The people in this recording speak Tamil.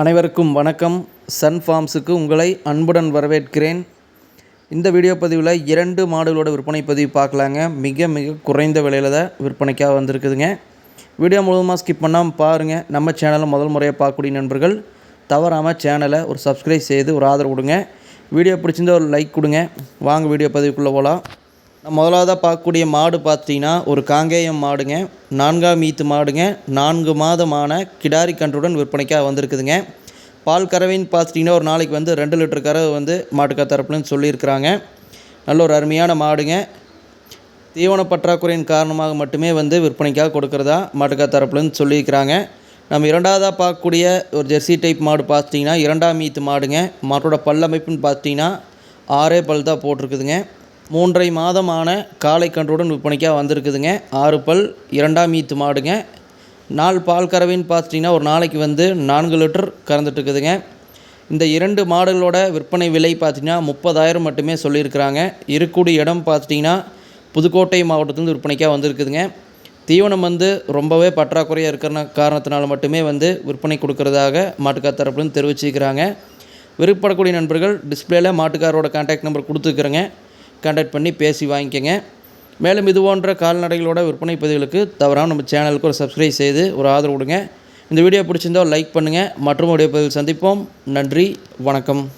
அனைவருக்கும் வணக்கம். சன் ஃபார்ம்ஸுக்கு உங்களை அன்புடன் வரவேற்கிறேன். இந்த வீடியோ பதிவில் இரண்டு மாடுகளோட விற்பனை பதிவு பார்க்கலாங்க. மிக மிக குறைந்த விலையில் தான் விற்பனைக்காக வந்திருக்குதுங்க. வீடியோ முழுவதுமாக ஸ்கிப் பண்ணாமல் பாருங்கள் நம்ம சேனலை முதல் முறையாக பார்க்கக்கூடிய நண்பர்கள் தவறாமல் சேனலை ஒரு சப்ஸ்கிரைப் செய்து ஒரு ஆதரவு கொடுங்க. வீடியோ பிடிச்சிருந்தா ஒரு லைக் கொடுங்க. வாங்க வீடியோ பதிவுக்குள்ளே போகலாம் முதலாவதாக பார்க்கக்கூடிய மாடு பார்த்தீங்கன்னா ஒரு காங்கேயம் மாடுங்க. நான்காம் ஈத்து மாடுங்க. நான்கு மாதமான கிடாரி கன்றுடன் விற்பனைக்காக வந்திருக்குதுங்க. பால் கறவைன்னு பார்த்துட்டிங்கன்னா ஒரு நாளைக்கு வந்து ரெண்டு லிட்டர் கறவை வந்து மாட்டுக்கா தரப்புலன்னு சொல்லியிருக்கிறாங்க. நல்ல ஒரு அருமையான மாடுங்க. தீவன பற்றாக்குறையின் காரணமாக மட்டுமே வந்து விற்பனைக்காக கொடுக்குறதா மாட்டுக்கா தரப்புலன்னு சொல்லியிருக்கிறாங்க. நம்ம இரண்டாவதாக பார்க்கக்கூடிய ஒரு ஜெர்சி டைப் மாடு பார்த்துட்டிங்கன்னா இரண்டாம் ஈத்து மாடுங்க. மாட்டோட பல்லமைப்புன்னு பார்த்தீங்கன்னா ஆறே பல் தான் போட்டிருக்குதுங்க. மூன்றரை மாதமான காளை கன்றுடன் விற்பனைக்காக வந்திருக்குதுங்க. ஆறு பல் இரண்டாம் ஈத்து மாடுங்க. நாள் பால் கறவைன்னு பார்த்துட்டிங்கன்னா ஒரு நாளைக்கு வந்து நான்கு லிட்டர் கறந்துட்டு இருக்குதுங்க இந்த இரண்டு மாடுகளோட விற்பனை விலை பார்த்திங்கன்னா முப்பதாயிரம் மட்டுமே சொல்லியிருக்கிறாங்க. இருக்கக்கூடிய இடம் பார்த்துட்டிங்கன்னா புதுக்கோட்டை மாவட்டத்துலேருந்து விற்பனைக்காக வந்திருக்குதுங்க. தீவனம் வந்து ரொம்பவே பற்றாக்குறையாக இருக்கிற காரணத்தினால மட்டுமே வந்து விற்பனை கொடுக்கறதாக மாட்டுக்கார் தரப்புலேருந்து தெரிவிச்சிருக்கிறாங்க. விருப்பப்படக்கூடிய நண்பர்கள் டிஸ்பிளேல மாட்டுக்காரோட கான்டாக்ட் நம்பர் கொடுத்துருக்குறேங்க. கான்டாக்ட் பண்ணி பேசி வாங்கிக்கோங்க. மேலும் இது போன்ற கால்நடைகளோட விற்பனை பதிவுகளுக்கு தவறாமல் நம்ம சேனலுக்கு ஒரு சப்ஸ்கிரைப் செய்து ஒரு ஆதரவு கொடுங்க. இந்த வீடியோ பிடிச்சிருந்தா லைக் பண்ணுங்கள் மற்றும் உடைய பதிவில் சந்திப்போம். நன்றி. வணக்கம்.